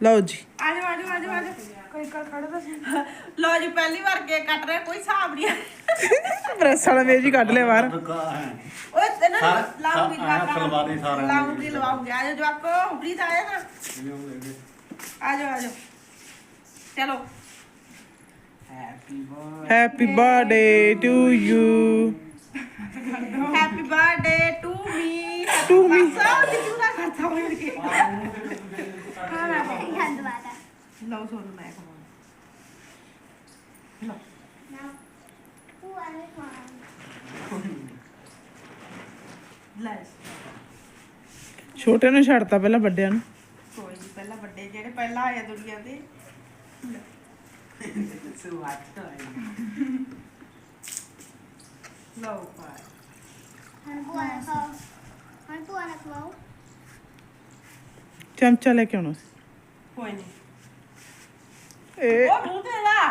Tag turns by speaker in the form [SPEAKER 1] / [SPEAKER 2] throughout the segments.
[SPEAKER 1] ਲਓ ਜੀ।
[SPEAKER 2] ਆ ਜਾ ਆ ਜਾ ਆ ਜਾ ਆ ਜਾ ਕੋਈ ਕਰ ਖੜਾ ਤਾਂ ਸੀ ਲੋ ਜੀ ਪਹਿਲੀ ਵਾਰ ਕੇਕ ਕੱਟ ਰਿਹਾ ਕੋਈ ਹਿਸਾਬ ਨਹੀਂ
[SPEAKER 1] ਪ੍ਰੈਸ ਵਾਲਾ ਮੇਜ ਹੀ ਕੱਢ ਲਿਆ ਬਾਹਰ।
[SPEAKER 2] ਓਏ ਤੈਨੂੰ
[SPEAKER 3] ਸਾਰਾ-
[SPEAKER 2] ਲਾਉਂਗੀ
[SPEAKER 3] ਸਾਰਾ
[SPEAKER 2] ਜਵਾਕਾਂ
[SPEAKER 3] ਸਲਵਾਰੀ ਸਾਰਿਆਂ ਨੂੰ।
[SPEAKER 2] ਲਾਉਂਗੀ ਲਵਾਉਂਗੀ ਆ ਜਾ ਜਵਾਕੋ ਪ੍ਰੀਤ ਆਇਆ ਨਾ ਆ ਜਾ ਆ ਜਾ ਚਲੋ।
[SPEAKER 1] Happy birthday to you
[SPEAKER 2] happy birthday to me
[SPEAKER 1] To me.
[SPEAKER 2] ਸਭ ਦੀ ਪੂਰਾ ਕਰਤਾ ਹੋਇਆ ਕੇ
[SPEAKER 4] ਗੰਦ ਵਾਲਾ
[SPEAKER 2] ਲਓ ਸੋਨੂੰ ਮੈਂ ਕਹਾਂ
[SPEAKER 4] ਉਹ ਆਲੇ ਖਾਣ
[SPEAKER 2] ਲੈ
[SPEAKER 1] ਛੋਟੇ ਨੂੰ ਛੱਡਤਾ ਪਹਿਲਾਂ ਵੱਡਿਆਂ ਨੂੰ।
[SPEAKER 2] ਕੋਈ ਨਹੀਂ ਪਹਿਲਾਂ ਵੱਡੇ ਜਿਹੜੇ ਪਹਿਲਾਂ ਆਏ ਆ ਦੁਨੀਆ ਤੇ ਲਓ ਭਾਈ।
[SPEAKER 4] ਹਣ ਭੂਆ ਨੇ ਖਾਓ। ਹਣ ਭੂਆ ਨੇ ਖਵਾਓ।
[SPEAKER 1] ਚਮਚਾ ਲੈ ਕੇ ਆਉਣਾ ਸੀ।
[SPEAKER 2] ਕੋਈ ਨਹੀਂ
[SPEAKER 1] ਇਹ
[SPEAKER 2] ਉਹ ਮੂੰਹ ਤੇ ਲਾ।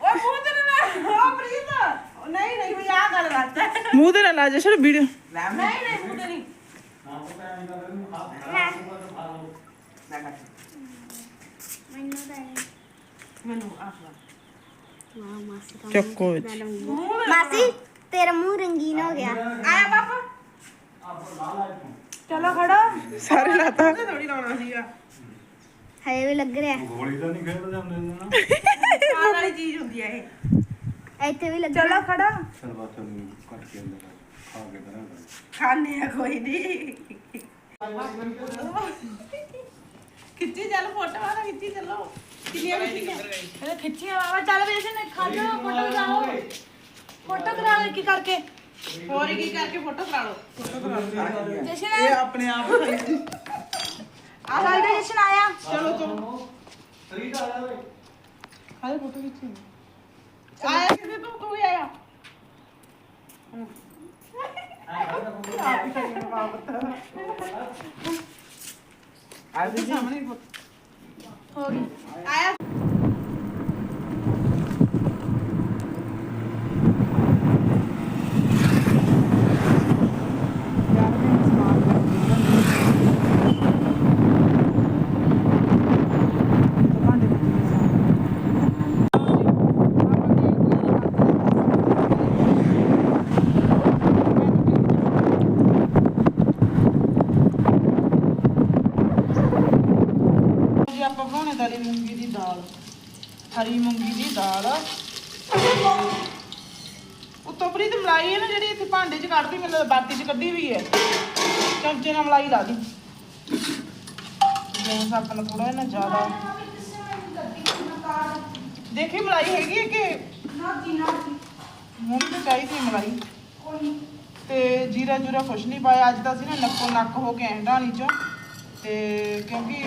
[SPEAKER 2] ਉਹ ਮੂੰਹ ਤੇ ਲਾ। ਉਹ ਪ੍ਰੀਤ। ਉਹ ਨਹੀਂ ਨਹੀਂ ਕੋਈ ਆ ਗੱਲ ਦੱਸ।
[SPEAKER 1] ਮੂੰਹ ਤੇ ਨਾ ਲਾ ਜਸ਼ਨ ਵੀਡੀਓ।
[SPEAKER 2] ਨਹੀਂ ਨਹੀਂ ਮੂੰਹ ਤੇ ਨਹੀਂ।
[SPEAKER 4] ਮੈਨੂੰ ਤਾਂ ਨਹੀਂ
[SPEAKER 2] ਮੈਨੂੰ ਆਖਲਾ
[SPEAKER 4] ਵਾਹ ਮਾਸੀ ਦਾ
[SPEAKER 1] ਚੱਕੋ ਵਿੱਚ।
[SPEAKER 2] ਮੂੰਹ ਤੇ
[SPEAKER 4] ਮਾਸੀ ਤੇਰਾ ਮੂੰਹ ਰੰਗੀਨ ਹੋ ਗਿਆ।
[SPEAKER 2] ਆਇਆ ਪਾਪਾ। ਚਲੋ ਖੜੋ।
[SPEAKER 1] ਸਾਰੇ ਲਾਤਾ
[SPEAKER 2] ਥੋੜੀ ਲਾਉਣਾ ਸੀਗਾ।
[SPEAKER 4] ਹਜੇ ਵੀ ਲੱਗ ਰਿਹਾ।
[SPEAKER 3] ਗੋਲੀ ਤਾਂ ਨਹੀਂ ਖੇਡ ਜਾਂਦੇ ਨਾ।
[SPEAKER 2] ਖਾਣ ਵਾਲੀ ਚੀਜ਼ ਹੁੰਦੀ ਹੈ ਇਹ।
[SPEAKER 4] ਇੱਥੇ ਵੀ ਲੱਗ
[SPEAKER 2] ਚਲੋ ਖੜਾ।
[SPEAKER 3] ਚਲ ਬਾਤ ਨੂੰ ਕੱਟ ਕੇ ਅੰਦਰ ਖਾ ਕੇ ਕਰਾਂਗੇ
[SPEAKER 2] ਖਾਣੇ ਆ ਕੋਈ ਨਹੀਂ ਖਿੱਚੀ ਚੱਲ ਫੋਟੋ ਵਾਲਾ ਖਿੱਚੀ ਚੱਲੋ। ਕਿੰਨੀਆਂ ਖਿੱਚੀਆਂ?
[SPEAKER 5] ਇਹ ਖਿੱਚਿਆ ਵਾ ਚੱਲ ਵੇ ਇਸੇ ਨੇ ਖਾ ਜਾ ਫੋਟੋ ਕਰਾਓ ਫੋਟੋ ਕਰਾ ਲੈ ਕੀ ਕਰਕੇ।
[SPEAKER 2] ਹੋਰ ਕੀ ਕਰਕੇ ਫੋਟੋ ਕਰਾ ਲਓ?
[SPEAKER 5] ਜਸ਼ਨ।
[SPEAKER 1] ਇਹ ਆਪਣੇ ਆਪ
[SPEAKER 5] ਆ ਸਾਈਡ ਤੇ ਜਸ਼ਨ ਆਇਆ।
[SPEAKER 2] ਚਲੋ ਚਲੋ
[SPEAKER 1] ਹਾਲੇ ਫੋਟੋ ਖਿੱਚੀ।
[SPEAKER 2] ਆਇਆ ਕਿਤੇ ਤੂੰ? ਤੂੰ ਵੀ ਆਇਆ।
[SPEAKER 1] ਆ ਸਾਹਮਣੇ
[SPEAKER 5] ਹੋ ਗਈ
[SPEAKER 2] ਆਇਆ
[SPEAKER 1] ਜੀ ਆਪਾਂ ਬਣਾਉਣੇ ਦਾਲੀ ਮੂੰਗੀ ਦੀ ਦਾਲ ਹਰੀ ਮੂੰਗੀ ਦੀ ਦਾਲ ਉੱਤੋਂ ਪ੍ਰੀਤ ਮਲਾਈ ਹੈ ਨਾ ਜਿਹੜੀ ਇੱਥੇ ਭਾਂਡੇ 'ਚ ਕੱਢਦੀ, ਮੈਨੂੰ ਲੱਗਦਾ 'ਚ ਕੱਢੀ ਵੀ ਹੈ ਚਮਚੇ ਨਾਲ ਮਲਾਈ ਲਾ ਦੀ। ਗੈਸ ਆਪਣਾ ਥੋੜਾ ਨਾ ਜ਼ਿਆਦਾ। ਦੇਖੀ ਮਲਾਈ ਹੈਗੀ ਹੈ ਕਿ? ਹੁਣ ਤਾਂ ਚਾਹੀਦੀ ਹੈ ਮਲਾਈ। ਤੇ ਜੀਰਾ ਜੂਰਾ ਕੁਛ ਨਹੀਂ ਪਾਇਆ। ਅੱਜ ਤਾਂ ਅਸੀਂ ਨਾ ਨੱਕੋ ਨੱਕ ਹੋ ਕੇ ਆਏ ਢਾਣੀ ਚੋਂ। ਤੇ ਕਿਉਂਕਿ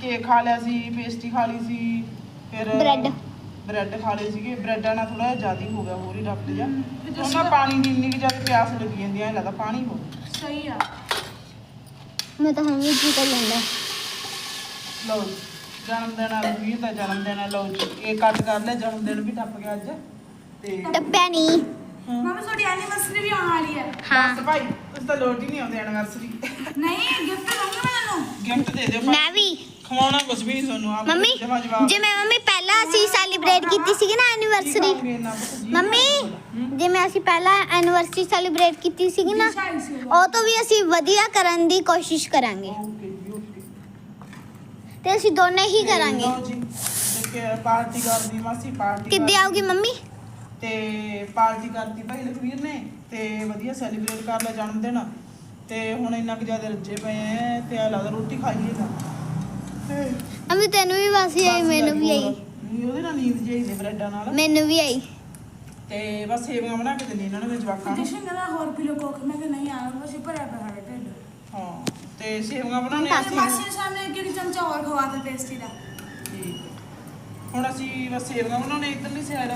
[SPEAKER 1] ਕੇਕ ਖਾ ਲਿਆ ਸੀ, ਪੇਸਟੀ ਖਾ ਲਈ ਸੀ। ਫਿਰ
[SPEAKER 4] Bread।
[SPEAKER 1] ਬ੍ਰੈਡ ਖਾ ਲਏ ਸੀਗੇ। ਬ੍ਰੈਡਾਂ ਨਾਲ ਥੋੜਾ ਜ਼ਿਆਦਾ ਹੋ ਗਿਆ ਹੋਰ ਹੀ ਡੱਫ ਜਾ ਉਹਨਾਂ ਪਾਣੀ ਦੀ ਇੰਨੀ ਕਿ ਜ਼ਿਆਦਾ ਪਿਆਸ ਲੱਗੀ ਜਾਂਦੀ ਐ ਲੱਗਦਾ ਪਾਣੀ ਹੋ
[SPEAKER 5] ਸਹੀ ਆ।
[SPEAKER 4] ਮੈਂ ਤਾਂ ਹੁਣ ਵੀ ਜੀ ਕਰ ਲੈਂਦਾ।
[SPEAKER 1] ਲਓ ਜਨਮ ਦਿਨ ਆ ਵੀਰ ਦਾ ਜਨਮ ਦਿਨ ਹੈ ਲਓ ਜੀ ਇਹ ਕੱਟ ਕਰ ਲਿਆ ਜਨਮ ਦਿਨ ਵੀ ਟੱਪ ਗਿਆ ਅੱਜ ਤੇ
[SPEAKER 4] ਟੱਪਿਆ ਨਹੀਂ।
[SPEAKER 5] ਮਾਮਾ ਤੁਹਾਡੀ ਐਨੀਵਰਸਰੀ ਵੀ ਆਉਣ ਵਾਲੀ ਹੈ।
[SPEAKER 4] ਹਾਂ।
[SPEAKER 1] ਬਸ ਭਾਈ ਤੁਸੀਂ ਤਾਂ ਲੋਟ ਹੀ ਨਹੀਂ ਆਉਂਦੇ ਐਨਵਰਸਰੀ
[SPEAKER 5] ਨਹੀਂ ਗਿਫਟ ਦਊਂਗੀ ਮੈਂ ਤੁਹਾਨੂੰ।
[SPEAKER 1] ਗਿਫਟ ਦੇ ਦਿਓ
[SPEAKER 4] ਮੈਂ ਵੀ।
[SPEAKER 1] ਖਵਾਉਣਾ ਕੁਝ ਵੀ ਨਹੀਂ ਤੁਹਾਨੂੰ ਆਪ
[SPEAKER 4] ਮੰਮੀ
[SPEAKER 1] ਜਮਾ ਜਵਾਬ।
[SPEAKER 4] ਜਿਵੇਂ ਮੰਮੀ ਪਹਿਲਾਂ ਅਸੀਂ ਸੈਲੀਬ੍ਰੇਟ ਕੀਤੀ ਸੀਗੀ ਨਾ ਐਨੀਵਰਸਰੀ ਮੰਮੀ ਜਿਵੇਂ ਅਸੀਂ ਪਹਿਲਾਂ ਐਨੀਵਰਸਰੀ ਸੈਲੀਬ੍ਰੇਟ ਕੀਤੀ ਸੀਗੀ ਨਾ ਉਹ ਤੋਂ ਵੀ ਅਸੀਂ ਵਧੀਆ ਕਰਨ ਦੀ ਕੋਸ਼ਿਸ਼ ਕਰਾਂਗੇ।
[SPEAKER 1] ਜੀ
[SPEAKER 4] ਤੇ ਅਸੀਂ ਦੋਨੇ ਹੀ ਕਰਾਂਗੇ।
[SPEAKER 1] ਜੀ ਪਾਰਟੀ ਕਰਦੀ ਮਾਸੀ ਪਾਰਟੀ
[SPEAKER 4] ਕਿੱਦੇ
[SPEAKER 1] ਕਰਦੀ।
[SPEAKER 4] ਆਉਗੀ ਮੰਮੀ?
[SPEAKER 1] ਤੇ ਪਾਰਟੀ ਕਰਤੀ ਭਾਈ ਲਖਵੀਰ ਨੇ ਤੇ ਵਧੀਆ ਸੈਲੀਬ੍ਰੇਟ ਕਰ ਲਿਆ ਜਨਮ ਦਿਨ। ਤੇ ਹੁਣ ਇੰਨਾ ਕੁ ਜ਼ਿਆਦਾ ਰੱਜੇ ਪਏ ਐ ਤੇ ਆ ਲੱਗਦਾ ਰੋਟੀ ਖਾਈਏ ਤਾਂ ਤੇ
[SPEAKER 4] ਮੰਮੀ ਤੈਨੂੰ ਵੀ ਵਾਸੀ ਆਈ ਮੈਨੂੰ ਵੀ ਆਈ।
[SPEAKER 1] ਨਹੀਂ, ਉਹਦੇ ਨਾਲ ਨੀਂਦ ਜਿਹੀ ਦੇ ਬ੍ਰੈਡਾਂ ਨਾਲ।
[SPEAKER 4] ਮੈਨੂੰ ਵੀ ਆਈ।
[SPEAKER 1] ਤੇ ਬਸ ਸੇਵੀਆਂ ਬਣਾ ਕੇ ਦਿੰਦੀ ਇਹਨਾਂ ਨੂੰ ਮੈਂ ਜਵਾਕਾਂ ਨੂੰ।
[SPEAKER 5] ਜਸ਼ਨ ਕਹਿੰਦਾ ਹੋਰ ਪੀ ਲੋ ਕੋਕ ਮੈਂ ਕਿ ਨਹੀਂ ਆ ਬਸ ਭਰਿਆ ਪਿਆ ਹੈ ਢਿੱਡ।
[SPEAKER 1] ਹਾਂ ਤੇ ਸੇਵੀਆਂ ਬਣਾਉਣੇ
[SPEAKER 4] ਤਾਂ
[SPEAKER 5] ਤੇ ਮਾਸੀ ਸਾਹਮਣੇ ਇੱਕ ਇੱਕ ਚਮਚਾ ਹੋਰ ਖਵਾ ਦੇ ਪੇਸਟੀ ਦਾ।
[SPEAKER 1] ਠੀਕ। ਹੁਣ ਅਸੀਂ ਬਸ ਸੇਵੀਆਂ ਬਣਾਉਣੇ ਇੱਧਰਲੀ ਸਾਈਡ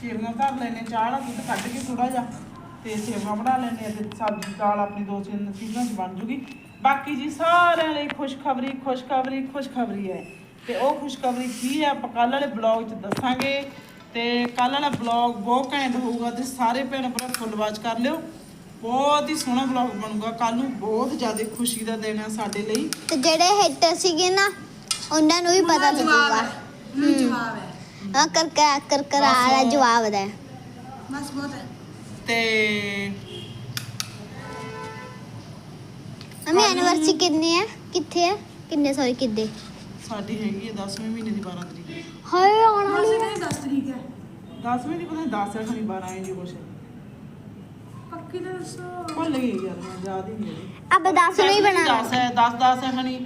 [SPEAKER 1] ਸੇਵੀਆਂ ਧਰ ਲੈਣੇ ਚਾਹ ਵਾਲਾ ਦੁੱਧ ਕੱਢ ਕੇ ਥੋੜਾ ਜਿਹਾ ਤੇ ਸੇਵੀਆਂ ਬਣਾ ਲੈਣੇ ਤੇ ਸਬਜ਼ੀ ਦਾਲ ਆਪਣੀ ਦੋ ਤਿੰਨ ਚੀਜ਼ਾਂ ਚ ਬਣ ਜੂਗੀ। ਬਾਕੀ ਜੀ ਸਾਰਿਆਂ ਲਈ ਖੁਸ਼ਖਬਰੀ ਖੁਸ਼ਖਬਰੀ ਖੁਸ਼ਖਬਰੀ ਹੈ। ਤੇ ਉਹ ਖੁਸ਼ਖਬਰੀ ਕੀ ਹੈ ਆਪਾਂ ਕੱਲ੍ਹ ਵਾਲੇ ਬਲੌਗ 'ਚ ਦੱਸਾਂਗੇ। ਤੇ ਕੱਲ੍ਹ ਵਾਲਾ ਬਲੌਗ ਬਹੁਤ ਘੈਂਟ ਹੋਊਗਾ ਤੇ ਸਾਰੇ ਭੈਣ ਭਰਾ ਫੁੱਲ ਵਾਚ ਕਰ ਲਿਓ। ਬਹੁਤ ਹੀ ਸੋਹਣਾ ਬਲੌਗ ਬਣੂਗਾ। ਕੱਲ ਨੂੰ ਬਹੁਤ ਜ਼ਿਆਦਾ ਖੁਸ਼ੀ ਦਾ ਦਿਨ ਹੈ ਸਾਡੇ ਲਈ।
[SPEAKER 4] ਤੇ ਜਿਹੜੇ ਹੇਟਰ ਸੀਗੇ ਨਾ ਉਹਨਾਂ ਨੂੰ ਵੀ ਪਤਾ ਲੱਗੂਗਾ।
[SPEAKER 5] ਹੈ। ਜਵਾਬ ਹੈ।
[SPEAKER 4] ਆ ਕਰ ਕਰ ਕਰ ਕਰ ਆ ਰਿਹਾ ਜਵਾਬ ਦਾ
[SPEAKER 5] ਬਸ ਬਹੁਤ ਹੈ।
[SPEAKER 1] ਤੇ
[SPEAKER 4] ਅਮੀ ਐਨੀਵਰਸਰੀ ਕਿੰਨੀ ਹੈ ਕਿੱਥੇ ਹੈ ਕਿੰਨੇ ਸੌਰੀ ਕਿੱਦੇ?
[SPEAKER 1] ਸਾਡੀ ਹੈਗੀ ਹੈ 10ਵੇਂ ਮਹੀਨੇ ਦੀ 12 ਤਰੀਕ।
[SPEAKER 4] ਹਾਏ ਆਉਣ ਵਾਲੀ ਹੈ
[SPEAKER 5] ਕਹਿੰਦੀ 10 ਤਰੀਕ ਹੈ
[SPEAKER 1] 10ਵੇਂ ਦੀ ਪਤਾ ਨਹੀਂ 10 ਹੈ ਖਣੀ 12 ਹੈ ਜੀ ਕੁਛ
[SPEAKER 5] ਪੱਕੀ ਤਾਂ ਦੱਸੋ।
[SPEAKER 1] ਭੁੱਲ ਗਈ ਯਾਰ ਮੈਂ ਯਾਦ ਹੀ ਨਹੀਂ
[SPEAKER 4] ਅਬ 10 ਨੂੰ ਹੀ ਬਣਾ
[SPEAKER 1] 10 ਹੈ 10 10 ਹੈ ਖਣੀ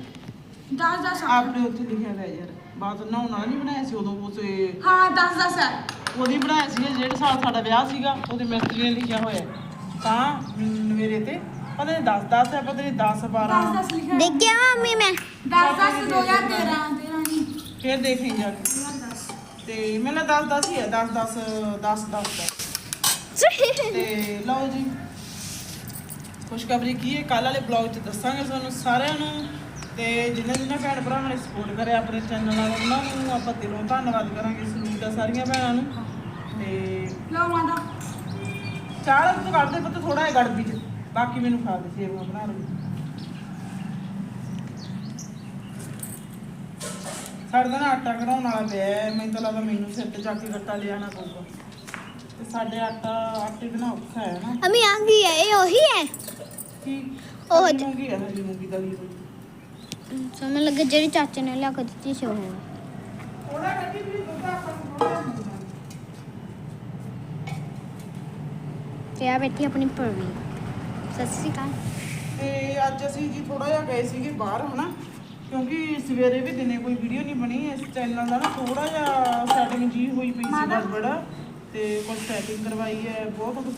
[SPEAKER 5] 10 10
[SPEAKER 1] ਆਪਣੇ ਉੱਥੇ ਲਿਖਿਆ ਹੋਇਆ ਯਾਰ ਬਾਤ ਨਾ ਉਹਨਾਂ ਨਹੀਂ ਬਣਾਇਆ ਸੀ ਉਦੋਂ ਉਸੇ
[SPEAKER 5] ਹਾਂ 10 10 ਹੈ।
[SPEAKER 1] ਉਹਦੀ ਬਣਾਇਆ ਸੀ ਜਿਹੜੇ ਸਾਲ ਸਾਡਾ ਵਿਆਹ ਸੀਗਾ ਉਹਦੇ ਮਿਸਤਰੀ ਨੇ ਲਿਖਿਆ ਹੋਇਆ। ਤਾਂ ਮੇਰੇ ਤੇ ਪਤਾ ਨਹੀਂ 10 10 ਹੈ ਪਤਾ ਨਹੀਂ 10 12
[SPEAKER 5] 10 10 ਲਿਖਿਆ
[SPEAKER 4] ਦੇਖਿਆ ਮੰਮੀ ਮੈਂ।
[SPEAKER 5] 10 10 2013 13 ਨਹੀਂ
[SPEAKER 1] ਫਿਰ ਦੇਖੀ ਜਾ ਕੇ।
[SPEAKER 5] 2010
[SPEAKER 1] ਤੇ ਮੈਨੂੰ 10 10 ਹੀ ਹੈ 10 10 10 10 ਦਾ ਤੇ ਲਓ ਜੀ ਖੁਸ਼ਖਬਰੀ ਕੀ ਹੈ? ਕੱਲ ਵਾਲੇ ਬਲੌਗ 'ਚ ਦੱਸਾਂਗੇ ਤੁਹਾਨੂੰ ਸਾਰਿਆਂ ਨੂੰ। ਤੇ ਜਿਨ੍ਹਾਂ ਜਿਨ੍ਹਾਂ ਭੈਣ ਭਰਾਵਾਂ ਨੇ ਸਪੋਰਟ ਕਰਿਆ ਆਪਣੇ ਚੈਨਲ ਨਾਲ ਉਹਨਾਂ ਨੂੰ ਆਪਾਂ ਦਿਲੋਂ ਧੰਨਵਾਦ ਕਰਾਂਗੇ ਸਲੂਟ ਆ ਸਾਰੀਆਂ ਭੈਣਾਂ ਨੂੰ। ਤੇ
[SPEAKER 5] ਲਓ ਮਾਤਾ।
[SPEAKER 1] ਚਾਹ ਤੂੰ ਕੱਢ ਦੇ ਪੁੱਤ ਥੋੜਾ ਜਿਹਾ ਗੜਬੀ 'ਚ। ਬਾਕੀ ਮੈਨੂੰ ਖਾ ਦੇ ਸੇਵੀਆਂ ਬਣਾ ਲਈ ਸਾਡੇ ਦਾ ਨਾ ਆਟਾ ਕਢਾਉਣ ਵਾਲਾ ਪਿਆ। ਮੈਨੂੰ ਤਾਂ ਲੱਗਦਾ ਮੈਨੂੰ ਸਿਰ ਤੇ ਚੱਕ ਕੇ ਗੱਟਾ ਲਿਆਣਾ ਪਊਗਾ। ਤੇ ਸਾਡੇ ਆਟਾ ਆਟੇ ਬਿਨਾ ਔਖਾ ਹੈ ਨਾ।
[SPEAKER 4] ਅਮੀ ਆ ਗਈ ਹੈ? ਇਹ ਉਹੀ ਹੈ?
[SPEAKER 1] ਕੀ?
[SPEAKER 4] ਉਹ
[SPEAKER 1] ਮੂੰਗੀ ਹੈ ਹਰੀ ਮੂੰਗੀ ਦਲੀ ਹੋਈ।
[SPEAKER 4] ਸਮਝ ਲੱਗੇ ਜਿਹੜੀ ਚਾਚੇ ਨੇ ਲਿਆ ਕੇ ਦਿੱਤੀ ਸੀ ਉਹ।
[SPEAKER 1] ਵੀ ਦੁੱਧ ਆਪਾਂ ਨੂੰ
[SPEAKER 4] ਤੇ ਆ ਬੈਠੀ ਆਪਣੀ ਪਰਵੀ ਸਤਿ ਸ਼੍ਰੀ ਅਕਾਲ।
[SPEAKER 1] ਤੇ ਅੱਜ ਅਸੀਂ ਜੀ ਥੋੜਾ ਜਿਹਾ ਗਏ ਸੀਗੇ ਬਾਹਰ ਹਨਾ? ਕਿਉਂਕਿ ਸਵੇਰੇ ਵੀ ਦਿਨੇ ਕੋਈ ਵੀਡੀਓ ਨਹੀਂ ਬਣੀ। ਇਸ ਚੈਨਲ ਦਾ ਨਾ ਥੋੜਾ ਜਿਹਾ ਸੈਟਿੰਗ ਜੀ ਹੋਈ ਪਈ ਸੀ ਗੜਬੜ ਤੇ ਕੁਝ ਸੈਟਿੰਗ ਕਰਵਾਈ ਹੈ ਬਹੁਤ ਕੁਝ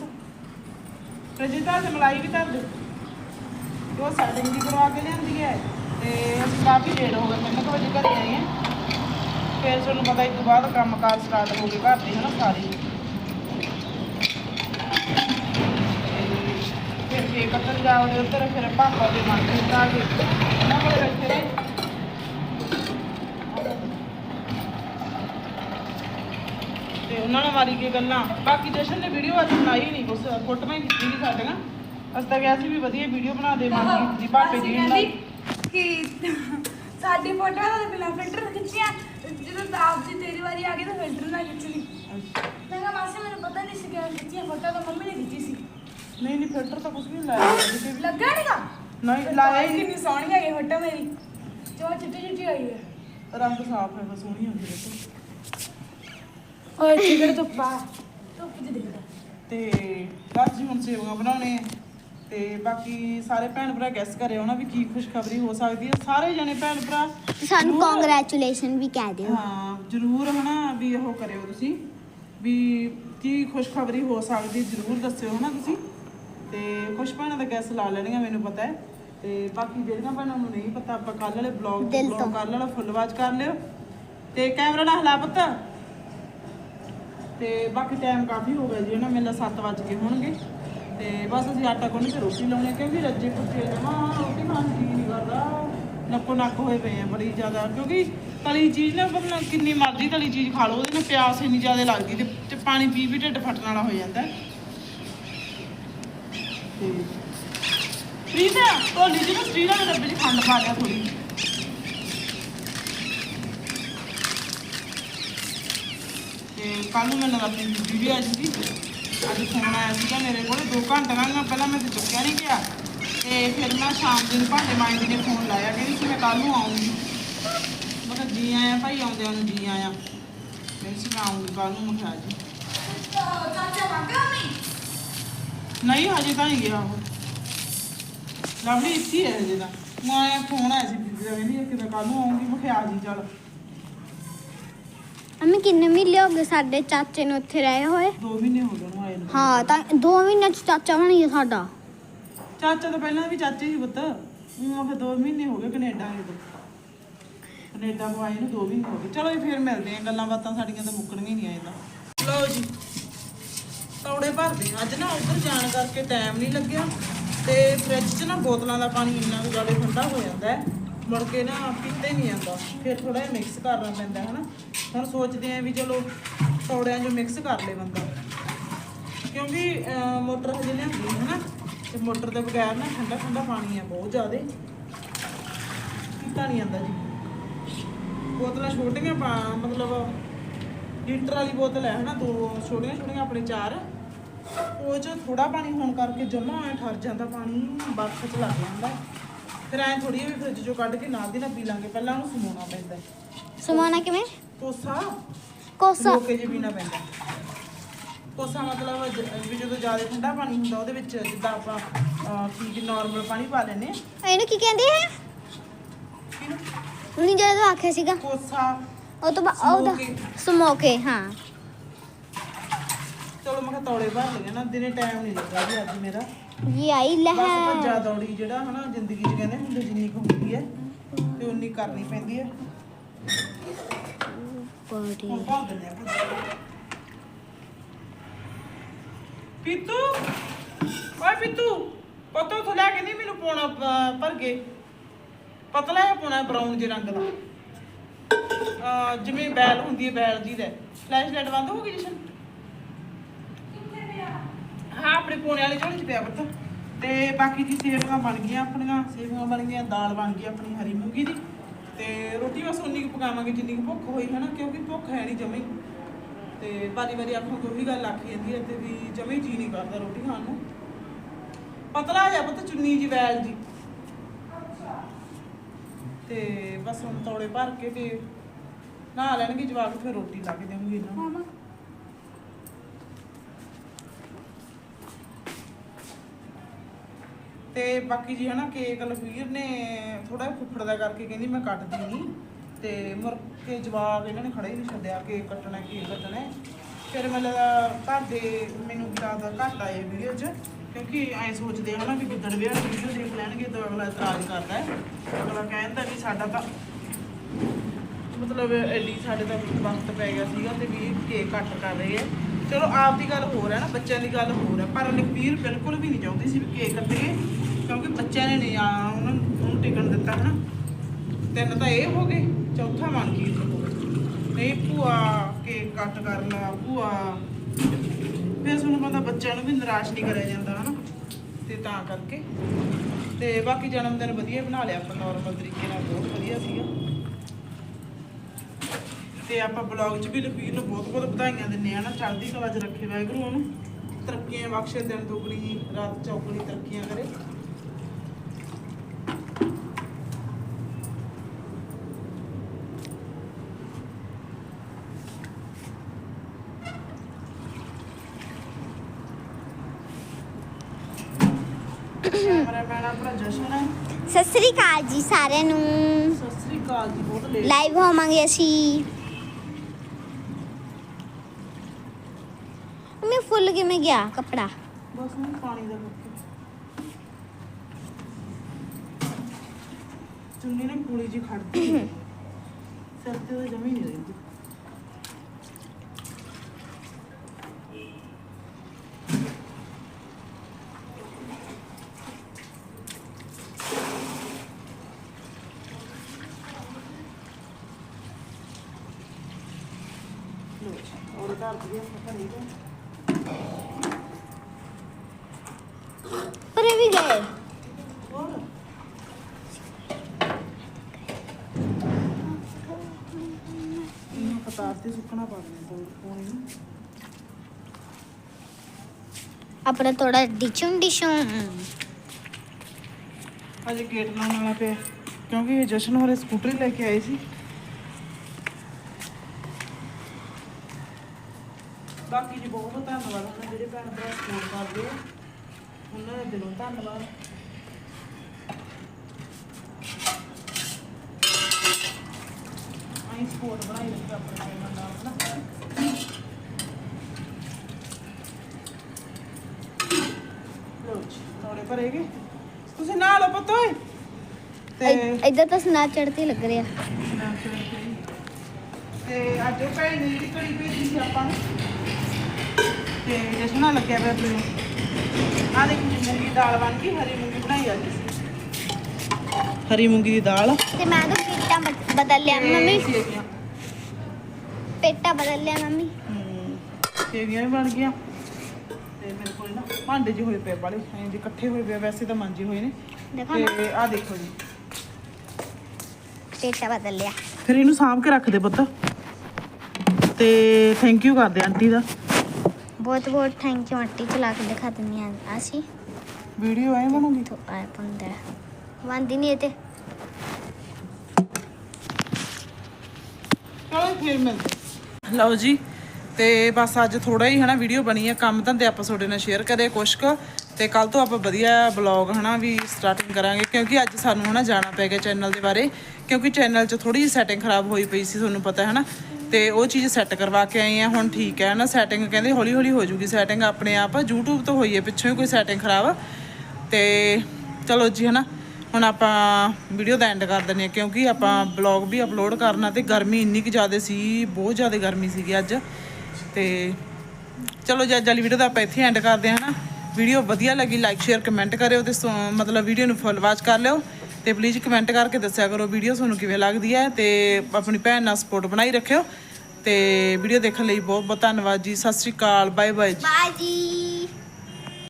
[SPEAKER 1] ਤੇ ਜਿੱਦਾਂ ਤੇ ਮਲਾਈ ਵੀ ਧਰ ਦੇ ਤੇ ਉਹ ਸੈਟਿੰਗ ਵੀ ਕਰਵਾ ਕੇ ਲਿਆਂਦੀ ਹੈ। ਤੇ ਅਸੀਂ ਕਾਫੀ ਲੇਟ ਹੋ ਗਏ ਤਿੰਨ ਕੁ ਵਜੇ ਘਰੇ ਆਏ ਹਾਂ। ਫਿਰ ਤੁਹਾਨੂੰ ਪਤਾ ਇਸ ਤੋਂ ਬਾਅਦ ਕੰਮਕਾਰ ਸਟਾਰਟ ਹੋ ਗਏ ਘਰ ਦੇ ਹਨਾ ਸਾਰੇ ਫਿਰ ਕੱਟਣ ਜਾਓਗੇ ਉੱਧਰ ਫਿਰ ਪਾਪਾ ਦੇ ਮਨ ਤੇ ਆ ਕੇ। ਉਹਨਾਂ ਕੋਲ ਬੈਠੇ ਰਹੇ ਤੇ ਉਹਨਾਂ ਨਾਲ ਮਾਰੀ ਕੇ ਗੱਲਾਂ। ਬਾਕੀ ਜਸ਼ਨ ਨੇ ਵੀਡੀਓ ਅੱਜ ਬਣਾਈ ਨਹੀਂ ਕੁਛ ਫੋਟੋਆਂ ਹੀ ਕੀਤੀ ਸੀ ਸਾਡੀਆਂ ਅਸੀਂ ਤਾਂ ਕਿਹਾ ਸੀ ਵੀ ਵਧੀਆ ਵੀਡੀਓ ਬਣਾ ਦੇ ਮਨਜੀਤ ਦੀ ਭਾਪੇ ਦੀ
[SPEAKER 5] ਕਹਿੰਦੀ ਕਿ ਸਾਡੀ ਫੋਟੋ ਦਾ ਪਹਿਲਾਂ ਫਿਲਟਰ ਖਿੱਚੀਆਂ ਜਦੋਂ ਆਪ ਦੀ ਤੇਰੀ ਵਾਰੀ ਆ ਗਈ ਤਾਂ ਫਿਲਟਰ ਨਾ ਖਿੱਚਣੀ ਮੈਂ ਕਿਹਾ ਮਾਸੀ ਮੈਨੂੰ ਪਤਾ ਨਹੀਂ ਸੀ ਕਿ ਖਿੱਚੀਆਂ ਫੋਟੋ ਤਾਂ ਮੰਮੀ ਨੇ ਖਿੱਚੀ ਸੀ।
[SPEAKER 1] ਨਹੀਂ ਨਹੀਂ ਫਿਲਟਰ ਤਾਂ ਕੁਝ ਨਹੀਂ ਲਾਇਆ। ਕਿਤੇ ਵੀ।
[SPEAKER 5] ਲੱਗਾ ਨਹੀਂਗਾ
[SPEAKER 1] ਨਹੀਂ ਲਾਇਆ ਹੀ
[SPEAKER 5] ਕਿੰਨੀ ਸੋਹਣੀ ਹੈਗੀ ਫੋਟੋ ਮੇਰੀ। ਜੋ ਚਿੱਟੀ ਚਿੱਟੀ ਆਈ ਹੈ।
[SPEAKER 1] ਨਹੀਂ ਰੰਗ ਸਾਫ਼ ਹੈ ਬਸ ਸੋਹਣੀ ਹੁੰਦੀ ਹੈ।
[SPEAKER 5] ਓਏ ਚਿਕੜ ਧੁੱਪਾ। ਧੁੱਪ ਚ ਦਿਖਦਾ।
[SPEAKER 1] ਤੇ ਬਸ ਜੀ ਹੁਣ ਸੇਵੀਆਂ ਬਣਾਉਣੇ ਆ। ਤੇ ਬਾਕੀ ਸਾਰੇ ਭੈਣ ਭਰਾ ਗੈਸ ਕਰੇ ਹੋਣਾ ਵੀ ਕੀ ਖੁਸ਼ਖਬਰੀ ਹੋ ਸਕਦੀ ਹੈ। ਸਾਰੇ ਜਣੇ ਭੈਣ ਭਰਾ
[SPEAKER 4] ਸਾਨੂੰ
[SPEAKER 1] ਜ਼ਰੂਰ-
[SPEAKER 4] ਕੰਗ੍ਰੈਚੁਲੇਸ਼ਨ ਵੀ ਕਹਿ ਦਿਓ।
[SPEAKER 1] ਹਾਂ ਜ਼ਰੂਰ ਹਨਾ ਵੀ ਉਹ ਕਰਿਓ ਤੁਸੀਂ। ਵੀ ਕੀ ਖੁਸ਼ਖਬਰੀ ਹੋ ਸਕਦੀ ਜ਼ਰੂਰ ਦੱਸਿਓ ਹਨਾ ਤੁਸੀਂ। ਤੇ ਕੁਝ ਭੈਣਾਂ ਦਾ ਗੈਸ ਲਾ ਲੈਣੀਆਂ ਮੈਨੂੰ ਪਤਾ ਹੈ। ਤੇ ਬਾਕੀ ਜਿਹੜੀਆਂ ਭੈਣਾਂ ਨੂੰ ਨਹੀਂ ਪਤਾ ਆਪਾਂ ਕੱਲ ਵਾਲੇ ਬਲੌਗ
[SPEAKER 4] ਦਿਲ ਤੋਂ।
[SPEAKER 1] ਬਲੌਗ ਕਰ ਲੈਣਾ ਫੁੱਲ ਵਾਚ ਕਰ ਲਿਓ। ਤੇ ਕੈਮਰਾ ਨਾਲ ਹਿਲਾ ਪੁੱਤ। ਤੇ ਬਾਕੀ ਟਾਈਮ ਕਾਫੀ ਹੋ ਗਿਆ ਜੀ ਨਾ ਮੇਲਾ 7 ਵਜ ਗਏ ਹੋਣਗੇ। ਤੇ ਬਸ ਅਸੀਂ ਆਟਾ ਗੁੰਨ ਕੇ ਰੋਟੀ ਲਾਉਣੀ ਕਿਉਂਕਿ ਰੱਜੇ ਪੁੱਠੇ ਜਮਾ ਰੋਟੀ ਖਾਣ ਜੀ ਨਹੀਂ ਕਰਦਾ। ਨੱਕੋ ਨੱਕ ਹੋਏ ਪਏ ਆ ਬੜੀ ਜ਼ਿਆਦਾ ਕਿਉਂਕਿ ਤਲੀ ਚੀਜ਼ ਨਾ ਪਤਾ ਨਾ ਕਿੰਨੀ ਮਰਜ਼ੀ ਤਲੀ ਚੀਜ਼ ਖਾ ਲਓ ਉਹਦੇ ਨਾਲ ਪਿਆਸ ਇੰਨੀ ਜ਼ਿਆਦਾ ਲੱਗਦੀ ਤੇ ਤੇ ਪਾਣੀ ਪੀ ਵੀ ਢਿੱਡ ਫਟਣ ਵਾਲਾ ਹੋ ਜਾਂਦਾ। ਹੈ। ਤੇ ਪ੍ਰੀਤ ਢੋਲੀ ਜੀ ਨਾ ਸਟੀਲ ਵਾਲੇ ਡੱਬੇ 'ਚ ਖੰਡ ਪਾ ਲਿਆ ਥੋੜੀ ਤੇ ਕੱਲ ਨੂੰ ਮੈਨੂੰ ਆਪਣੀ ਬੀਬੀ ਵੀ ਆ ਜੂਗੀ ਅੱਜ ਫੋਨ ਆਇਆ ਸੀਗਾ ਮੇਰੇ ਕੋਲ 2 ਘੰਟੇ ਨਾਲ ਮੈਂ ਪਹਿਲਾਂ ਮੈਂ ਤੇ ਚੁੱਕਿਆ ਨਹੀਂ ਗਿਆ। ਤੇ ਫਿਰ ਮੈਂ ਸ਼ਾਮ ਨੂੰ ਭਾਂਡੇ ਮਾਂਜਦੀ ਨੇ ਫੋਨ ਲਾਇਆ, ਕਹਿੰਦੀ ਸੀ ਮੈਂ ਕੱਲ ਨੂੰ ਆਉਂਗੀ ਮੈਂ ਕਿਹਾ, ਜੀ ਆਇਆ ਭਾਈ, ਆਉਂਦਿਆਂ ਨੂੰ ਜੀ ਆਇਆ। ਮੈਂ ਸੀ ਮੈਂ ਆਉਂਗੀ ਕੱਲ ਨੂੰ ਮੈਂ ਕਿਹਾ ਜੀ।
[SPEAKER 5] ਚਾਚਾ ਮੰਗਾ ਨਹੀਂ
[SPEAKER 1] ਨਹੀਂ ਹਜੇ ਤਾਂ ਨਹੀਂ ਗਿਆ ਉਹ। ਲਵਲੀ ਇੱਥੇ ਹੀ ਹਜੇ ਤਾਂ। ਮੈਂ ਫੋਨ ਆਇਆ ਸੀ ਬੀਬੀ ਦਾ ਕਹਿੰਦੀ ਕਿ ਮੈਂ ਕੱਲ ਨੂੰ ਆਉਂਗੀ ਮੈਂ ਕਿਹਾ ਆ ਜੀ ਚੱਲ।
[SPEAKER 4] ਅਮੀ ਕਿੰਨੇ ਮਹੀਨੇ ਹੋ ਗਏ ਸਾਡੇ ਚਾਚੇ ਨੂੰ ਉੱਥੇ ਰਹੇ ਹੋਏ?
[SPEAKER 1] 2 ਮਹੀਨੇ ਹੋ ਗਏ ਉਹਨੂੰ ਆਏ ਨੂੰ।
[SPEAKER 4] ਹਾਂ ਤਾਂ 2 ਮਹੀਨੇ ਚ ਚਾਚਾ ਬਣ ਗਿਆ ਸਾਡਾ।
[SPEAKER 1] ਚਾਚਾ ਤਾਂ ਪਹਿਲਾਂ ਵੀ ਚਾਚੇ ਸੀ ਪੁੱਤ। ਉਹ ਫਿਰ 2 ਮਹੀਨੇ ਹੋ ਗਏ ਕੈਨੇਡਾ ਗਏ ਤੋਂ ਕੈਨੇਡਾ ਨੂੰ ਆਏ ਨੂੰ 2 ਮਹੀਨੇ ਹੋ ਗਏ। ਚਲੋ ਜੀ ਫੇਰ ਮਿਲਦੇ ਆਂ ਗੱਲਾਂ ਬਾਤਾਂ ਸਾਡੀਆਂ ਤਾਂ ਮੁੱਕਣਗੀਆਂ ਹੀ ਨਹੀਂ ਆਏ ਤਾਂ। ਲਓ ਜੀ। ਤੌੜੇ ਭਰਦੇ ਆਂ। ਅੱਜ ਨਾ ਉੱਧਰ ਜਾਣ ਕਰਕੇ ਟਾਈਮ ਨਹੀਂ ਲੱਗਿਆ ਤੇ ਫ੍ਰਿਜ 'ਚ ਨਾ ਬੋਤਲਾਂ ਦਾ ਪਾਣੀ ਇੰਨਾ ਕੁ ਜ਼ਿਆਦਾ ਠੰਡਾ ਹੋ ਜਾਂਦਾ ਹੈ। ਮੁੜ ਕੇ ਨਾ ਪੀਤੇ ਨਹੀਂ ਜਾਂਦਾ। ਫਿਰ ਥੋੜਾ ਜਿਹਾ ਮਿਕਸ ਕਰਨਾ ਪੈਂਦਾ ਹੈ ਨਾ। ਹੁਣ ਸੋਚਦੇ ਆਂ ਵੀ ਚਲੋ ਤੌੜਿਆਂ 'ਚ ਮਿਕਸ ਕਰ ਲੇ ਬੰਦਾ। ਕਿਉਂਕਿ ਮੋਟਰ ਹਜੇ ਲਿਆਂਦੀ ਹੈ ਨਾ। ਤੇ ਮੋਟਰ ਦੇ ਬਗੈਰ ਨਾ ਠੰਡਾ ਠੰਡਾ ਪਾਣੀ ਹੈ ਬਹੁਤ ਜ਼ਿਆਦਾ। ਪੀਤਾ ਨਹੀਂ ਜਾਂਦਾ ਜੀ। ਬੋਤਲਾਂ ਛੋਟੀਆਂ ਪਾ, ਮਤਲਬ ਲੀਟਰ ਵਾਲੀ ਬੋਤਲ ਹੈ ਹਨਾ, ਦੋ ਛੋਟੀਆਂ ਛੋਟੀਆਂ ਆਪਣੇ ਚਾਰ। ਉਹ ਚ ਥੋੜਾ ਪਾਣੀ ਹੋਣ ਕਰਕੇ ਜਮਾ ਐ ਠਰ ਜਾਂਦਾ ਪਾਣੀ ਬਰਫ਼ ਚ ਲੱਗ ਜਾਂਦਾ। ਫਿਰ ਐ ਥੋੜੀ ਵੀ ਫ੍ਰਿਜ ਚੋਂ ਕੱਢ ਕੇ ਨਾਲ ਦੀ ਨਾਲ ਪੀ ਲਾਂਗੇ ਪਹਿਲਾਂ ਉਹਨੂੰ ਸਮਾਉਣਾ ਪੈਂਦਾ।
[SPEAKER 4] ਸਮਾਨਾ ਕਿਵੇਂ?
[SPEAKER 1] ਕੋਸਾ।
[SPEAKER 4] ਕੋਸਾ।
[SPEAKER 1] ਰੋਕੇ ਜੇ ਪੀਣਾ ਪੈਂਦਾ ਕੋਸਾ ਮਤਲਬ ਜ- ਵੀ ਜਦੋਂ ਜ਼ਿਆਦਾ ਠੰਡਾ ਪਾਣੀ ਹੁੰਦਾ ਉਹਦੇ ਵਿੱਚ ਜਿੱਦਾਂ ਆਪਾਂ ਅਹ, ਠੀਕ ਨਾਰਮਲ ਪਾਣੀ ਪਾ ਲੈਨੇ ਆ
[SPEAKER 4] ਇਹਨੂੰ ਕੀ ਕਹਿੰਦੇ ਹੈ
[SPEAKER 1] ਕਿਹਨੂੰ?
[SPEAKER 4] ਉਹਨੇ ਜਿਹੜਾ ਤੂੰ ਆਖਿਆ ਸੀਗਾ।
[SPEAKER 1] ਕੋਸਾ।
[SPEAKER 4] ਉਹ ਤੋਂ ਉਹਦਾ। ਸਮੋਕੇ ਹਾਂ।
[SPEAKER 1] ਚਲੋ ਮੈਂ ਕਿਹਾ ਤੌੜੇ ਭਰ ਲਈਏ ਨਾ ਦਿਨੇ ਟਾਈਮ ਨਹੀਂ ਲੱਗਾ ਜੀ ਅੱਜ ਮੇਰਾ।
[SPEAKER 4] ਇਹ ਆਈ
[SPEAKER 1] ਬਸ ਭੱਜਾ
[SPEAKER 4] ਲਹਿ
[SPEAKER 1] ਦੌੜੀ ਜਿਹੜਾ ਹਨਾ ਜ਼ਿੰਦਗੀ 'ਚ ਕਹਿੰਦੇ ਹੁੰਦੇ ਜਿੰਨੀ ਕੁ ਹੁੰਦੀ ਹੈ ਤੇ ਉਨੀ ਕਰਨੀ ਪੈਂਦੀ ਹੈ।
[SPEAKER 4] ਬੜੀ।
[SPEAKER 1] ਹੁਣ ਭਰ ਦਿੰਦੇ ਆ ਭੱਜ। ਪੀਤੂ ਓਏ ਪੀਤੂ ਪਤੋ ਤੋਂ ਲੈ ਕੇ ਨਹੀਂ ਮੈਨੂੰ ਪਾਉਣਾ ਭਰ ਕੇ। ਪਤਲਾ ਜਿਹਾ ਪਾਉਣਾ ਬਰਾਊਨ ਜਿਹੇ ਰੰਗ ਦਾ। ਅਹ, ਜਿਵੇਂ ਬੈਲ ਹੁੰਦੀ ਹੈ ਬੈਲ ਦੀ ਦਾ ਫਲੈਸ਼ ਲਾਈਟ ਬੰਦ ਹੋ ਗਈ ਜਸ਼ਨ? ਹਾਂ, ਆਪਣੇ ਪੋਣੇ ਵਾਲੇ ਝੋਲੇ ਚ ਪਿਆ ਪੁੱਤ। ਤੇ ਬਾਕੀ ਜੀ ਸੇਵੀਆਂ ਬਣ ਗਈਆਂ ਆਪਣੀਆਂ, ਸੇਵੀਆਂ ਬਣ ਗਈਆਂ, ਦਾਲ ਬਣ ਗਈ ਆਪਣੀ ਹਰੀ ਮੂੰਗੀ ਦੀ। ਤੇ ਰੋਟੀ ਬਸ ਉਨੀ ਕੁ ਪਕਾਵਾਂਗੇ ਜਿੰਨੀ ਕੁ ਭੁੱਖ ਹੋਈ ਹੈ ਨਾ ਕਿਉਂਕਿ ਭੁੱਖ ਹੈ ਨਹੀਂ ਜਮੀ। ਤੇ ਵਾਰੀ ਵਾਰੀ ਆਪਾਂ ਕੋਈ ਗੱਲ ਆਖੀ ਜਾਂਦੀ ਹੈ ਤੇ ਵੀ ਜਮੀ ਜੀ ਨਹੀਂ ਕਰਦਾ ਰੋਟੀ ਖਾਣ ਨੂੰ। ਪਤਲਾ ਜਿਹਾ ਪੁੱਤ, ਚੁੰਨੀ ਜੀ ਵੈਲ ਜੀ ਤੇ ਬਸ ਹੁਣ ਤੋੜੇ ਭਰ ਕੇ ਤੇ ਨਹਾ ਲੈਣਗੇ, ਜਵਾਕ ਫਿਰ ਰੋਟੀ ਲਾ ਕੇ ਦੇਵਾਂਗੇ ਇਹਨਾਂ ਨੂੰ। ਤੇ ਬਾਕੀ ਜੀ ਹਨਾ ਕੇਕ ਲਵੀਰ ਨੇ ਥੋੜਾ ਫੁੱਫੜ ਦਾ ਕਰਕੇ ਕਹਿੰਦੀ ਮੈਂ ਕੱਟਦੀ ਨਹੀਂ ਤੇ ਮੁਰ ਕੇ ਜਵਾਬ ਇਹਨਾਂ ਨੇ ਖੜਾ ਹੀ ਨਹੀਂ ਛੱਡਿਆ, ਕੇਕ ਕੱਟਣਾ ਕੀ ਕੱਟਣਾ। ਫਿਰ ਮਤਲਬ ਘਰ ਦੇ ਮੈਨੂੰ ਜ਼ਿਆਦਾ ਘੱਟ ਆਏ ਵੀਡੀਓ 'ਚ, ਕਿਉਂਕਿ ਐ ਸੋਚਦੇ ਹਨਾ ਵੀ ਗਿੱਦੜ ਵਿਆਹ ਵੀਡੀਓ ਦੇਖ ਲੈਣਗੇ ਤਾਂ ਅਗਲਾ ਇਤਰਾਜ਼ ਕਰਦਾ ਹੈ। ਅਗਲਾ ਕਹਿੰਦਾ ਵੀ ਸਾਡਾ ਤਾਂ ਮਤਲਬ ਐਡੀ ਸਾਡੇ ਤਾਂ ਵਕਤ ਪੈ ਗਿਆ ਸੀਗਾ ਤੇ ਵੀ ਕੇਕ ਕੱਟ ਕਰ ਰਹੇ ਆ। ਚਲੋ, ਆਪ ਦੀ ਗੱਲ ਹੋਰ ਹੈ ਨਾ, ਬੱਚਿਆਂ ਦੀ ਗੱਲ ਹੋਰ ਹੈ। ਪਰ ਲਖਵੀਰ ਬਿਲਕੁਲ ਵੀ ਨਹੀਂ ਚਾਹੁੰਦੀ ਸੀ ਵੀ ਕੇਕ ਕੱਟੀਏ, ਕਿਉਂਕਿ ਬੱਚਿਆਂ ਨੇ ਨਹੀਂ ਆ ਉਹਨਾਂ ਨੂੰ ਉਹਨੂੰ ਟਿਕਣ ਦਿੱਤਾ, ਹਨਾ। ਤਿੰਨ ਤਾਂ ਇਹ ਹੋ ਗਏ, ਚੌਥਾ ਮਨਕੀਰਤ ਹੋ ਗਿਆ। ਨਹੀਂ, ਭੂਆ ਕੇਕ ਕੱਟ ਕਰਨਾ ਭੂਆ। ਫਿਰ ਤੁਹਾਨੂੰ ਪਤਾ ਬੱਚਿਆਂ ਨੂੰ ਵੀ ਨਿਰਾਸ਼ ਨਹੀਂ ਕਰਿਆ ਜਾਂਦਾ, ਹਨਾ। ਤੇ ਤਾਂ ਕਰਕੇ। ਤੇ ਬਾਕੀ ਜਨਮ ਦਿਨ ਵਧੀਆ ਬਣਾ ਲਿਆ ਆਪਾਂ ਨਾਰਮਲ ਤਰੀਕੇ ਨਾਲ, ਬਹੁਤ ਵਧੀਆ ਸੀਗਾ। ਤੇ ਆਪਾਂ ਬਲੌਗ 'ਚ ਵੀ ਲਖਵੀਰ ਨੂੰ ਬਹੁਤ ਬਹੁਤ ਵਧਾਈਆਂ ਦਿੰਨੇ ਆ ਨਾ ਚੜ੍ਹਦੀ ਕਲਾ 'ਚ ਰੱਖੇ ਵਾਹਿਗੁਰੂ ਉਹਨੂੰ। ਤਰੱਕੀਆਂ ਬਖਸ਼ੇ ਦਿਨ ਦੁਗਣੀ ਰਾਤ ਚੌਗਣੀ ਤਰੱਕੀਆਂ ਕਰੇ।
[SPEAKER 4] ਸਤਿ ਸ੍ਰੀ ਅਕਾਲ ਜੀ ਸਾਰਿਆਂ ਨੂੰ।
[SPEAKER 1] ਸਤਿ ਸ੍ਰੀ ਅਕਾਲ ਜੀ ਬਹੁਤ ਲੇਟ
[SPEAKER 4] ਲਾਈਵ ਹੋਵਾਂਗੇ ਅਸੀਂ ਮੈਂ ਫੁੱਲ ਕਿਵੇਂ ਗਿਆ ਕਪੜਾ?
[SPEAKER 1] ਬਸ ਹੁਣ ਪਾਣੀ ਦਾ ਕਰਕੇ ਚੁੰਨੀ ਨੇ ਕੁੜੀ ਜੀ ਖੜਦੀ ਸਿਰ ਤੇ ਤਾਂ ਜਮੀ ਨਹੀਂ ਰਹਿੰਦੀ। ਔਰ ਧਰ ਦਈਏ ਆਪਾਂ ਨਹੀਂ
[SPEAKER 4] ਪਰ ਇਹ ਵੀ ਗਏ
[SPEAKER 1] ਹੋਰ ਇਹਨੂੰ ਪਤਾਸ ਤੇ ਸੁੱਕਣਾ ਪਾ ਦੇਣਾ ਪੌ- ਪਾਣੀ ਨੂੰ
[SPEAKER 4] ਆਪਣਾ ਥੋੜਾ ਡਿਚੁੰ ਡਿਸ਼ੋਂ
[SPEAKER 1] ਅਜੇ ਗੇਟ ਲਾਉਣ ਵਾਲਾ ਪਿਆ ਕਿਉਂਕਿ ਇਹ ਜਸ਼ਨ ਹੋਰੇ ਸਕੂਟਰੀ ਲੈ ਕੇ ਆਏ ਸੀ ਬਾਕੀ ਜੀ ਬਹੁਤ ਬਹੁਤ ਧੰਨਵਾਦ ਉਹਨਾਂ ਜਿਹੜੇ ਭੈਣ ਭਰਾ ਸਪੋਰਟ ਕਰਦੇ ਆ। ਉਹਨਾਂ ਦਾ ਦਿਲੋਂ ਧੰਨਵਾਦ। ਆਈ ਸਪੋਰਟ ਬਣਾਈ ਰੱਖਿਆ ਆਪਣੇ ਨਾਲ ਨਾਲ ਨਾ ਲੋ ਜੀ ਤੋੜੇ ਭਰੇਗੇ ਤੁਸੀਂ ਨਾ ਲਓ ਪੁੱਤ, ਓਏ। ਤੇ
[SPEAKER 4] ਇਧਰ ਤਾਂ ਸਨਾ ਚੜਤੀ ਲੱਗ ਰਿਹਾ
[SPEAKER 1] ਤੇ ਅੱਜ ਉਹ ਭੈਣ ਨੇ ਜਿਹੜੀ ਕੜੀ ਭੇਜੀ ਸੀ ਆਪਾਂ ਨੂੰ ਤੇ ਜਸ਼ਨਾ ਲੱਗਿਆ ਪਿਆ ਤੇ ਆ ਦੇਖੋ ਜੀ ਮੂੰਗੀ ਦੀ ਦਾਲ ਬਣ ਗਈ ਹਰੀ ਮੂੰਗੀ ਬਣਾਈ ਅੱਜ। ਅਸੀਂ ਹਰੀ ਮੂੰਗੀ ਦੀ ਦਾਲ।
[SPEAKER 4] ਤੇ ਮੈਂ ਤਾਂ ਪੇਟਾ ਬਦ- ਬਦਲ ਲਿਆ
[SPEAKER 1] ਤੇ
[SPEAKER 4] ਮੰਮੀ।
[SPEAKER 1] ਸੇਵੀਆਂ।
[SPEAKER 4] ਪੇਟਾ ਬਦਲ ਲਿਆ ਮੰਮੀ।
[SPEAKER 1] ਹਮ, ਸੇਵੀਆਂ ਵੀ ਬਣ ਗਈਆਂ। ਤੇ ਮੇਰੇ ਕੋਲ ਨਾ ਭਾਂਡੇ ਜਿਹੇ ਹੋਏ ਪਏ ਬਾਲੇ ਐਂ ਜੇ ਇਕੱਠੇ ਹੋਏ ਪਏ ਆ, ਵੈਸੇ ਤਾਂ ਮਾਂਜੇ ਹੋਏ ਨੇ।
[SPEAKER 4] ਦੇਖੋ ਨਾ।
[SPEAKER 1] ਤੇ ਆ ਦੇਖੋ ਜੀ।
[SPEAKER 4] ਪੇਟਾ ਬਦਲ ਲਿਆ।
[SPEAKER 1] ਫਿਰ ਇਹਨੂੰ ਸਾਂਭ ਕੇ ਰੱਖ ਦੇ ਪੁੱਤ। ਤੇ ਥੈਂਕ ਯੂ ਕਰਦੇ ਆਂਟੀ ਦਾ।
[SPEAKER 4] ਬਹੁਤ ਬਹੁਤ ਥੈਂਕ ਯੂ ਆਂਟੀ ਚਲਾ ਕੇ ਦਿਖਾ ਦਿੰਨੀ ਆ ਅਸੀਂ।
[SPEAKER 1] ਵੀਡੀਓ ਐ ਬਣੂਗੀ?
[SPEAKER 4] ਤੋਂ ਆਇਆ ਪੰਦਾ ਵੰਦੀ ਨਹੀਂ ਇਹ ਤੇ।
[SPEAKER 1] ਚਲੋ ਫਿਰ ਮਿਲਦੇ। ਲਓ ਜੀ ਤੇ ਬਸ ਅੱਜ ਥੋੜਾ ਹੀ ਹਨਾ ਵੀਡੀਓ ਬਣੀ ਹੈ ਕੰਮ ਧੰਦੇ ਆਪਾਂ ਤੁਹਾਡੇ ਨਾਲ ਸ਼ੇਅਰ ਕਰੇ ਕੁਛ ਕੁ। ਤੇ ਕੱਲ ਤੋਂ ਆਪਾਂ ਵਧੀਆ ਬਲੌਗ ਹਨਾ ਵੀ ਸਟਾਰਟਿੰਗ ਕਰਾਂਗੇ ਕਿਉਂਕਿ ਅੱਜ ਸਾਨੂੰ ਹਨਾ ਜਾਣਾ ਪੈ ਗਿਆ ਚੈਨਲ ਦੇ ਬਾਰੇ। ਕਿਉਂਕਿ ਚੈਨਲ 'ਚ ਥੋੜੀ ਜਿਹੀ ਸੈਟਿੰਗ ਖਰਾਬ ਹੋਈ ਪਈ ਸੀ ਤੁਹਾਨੂੰ ਪਤਾ ਹੈ ਨਾ ਤੇ ਉਹ ਚੀਜ਼ ਸੈੱਟ ਕਰਵਾ ਕੇ ਆਏ ਆ, ਹੁਣ ਠੀਕ ਹੈ ਨਾ ਸੈਟਿੰਗ ਕਹਿੰਦੇ ਹੌਲੀ ਹੌਲੀ ਹੋ ਜੂਗੀ ਸੈਟਿੰਗ ਆਪਣੇ ਆਪ, YouTube ਤੋਂ ਹੋਈ ਹੈ, ਪਿੱਛੋਂ ਹੀ ਕੋਈ ਸੈਟਿੰਗ ਖਰਾਬ। ਤੇ ਚਲੋ ਜੀ, ਹਨਾ, ਹੁਣ ਆਪਾਂ ਵੀਡੀਓ ਦਾ ਐਂਡ ਕਰ ਦਿੰਦੇ ਹਾਂ, ਕਿਉਂਕਿ ਆਪਾਂ ਬਲੌਗ ਵੀ ਅਪਲੋਡ ਕਰਨਾ ਤੇ ਗਰਮੀ ਇੰਨੀ ਕੁ ਜ਼ਿਆਦਾ ਸੀ, ਬਹੁਤ ਜ਼ਿਆਦਾ ਗਰਮੀ ਸੀਗੀ ਅੱਜ। ਤੇ ਚਲੋ ਜੀ, ਅੱਜ ਵਾਲੀ ਵੀਡੀਓ ਦਾ ਆਪਾਂ ਇੱਥੇ ਐਂਡ ਕਰਦੇ ਹਾਂ ਨਾ ਵੀਡੀਓ ਵਧੀਆ ਲੱਗੀ ਲਾਈਕ ਸ਼ੇਅਰ ਕਮੈਂਟ ਕਰਿਓ ਤੇ ਸੋ- ਮਤਲਬ ਵੀਡੀਓ ਨੂੰ ਫੁੱਲ ਵਾਚ ਕਰ ਲਿਓ। ਤੇ ਪਲੀਜ਼ ਕਮੈਂਟ ਕਰਕੇ ਦੱਸਿਆ ਕਰੋ ਵੀਡੀਓ ਤੁਹਾਨੂੰ ਕਿਵੇਂ ਲੱਗਦੀ ਹੈ ਤੇ ਆਪਣੀ ਭੈਣ ਨਾਲ ਸਪੋਰਟ ਬਣਾਈ ਰੱਖਿਓ ਤੇ ਵੀਡੀਓ ਦੇਖਣ ਲਈ ਬਹੁਤ ਬਹੁਤ ਧੰਨਵਾਦ ਜੀ, ਸਤਿ ਸ਼੍ਰੀ ਅਕਾਲ ਬਾਏ ਬਾਏ ਜੀ।
[SPEAKER 4] ਬਾਏ ਜੀ।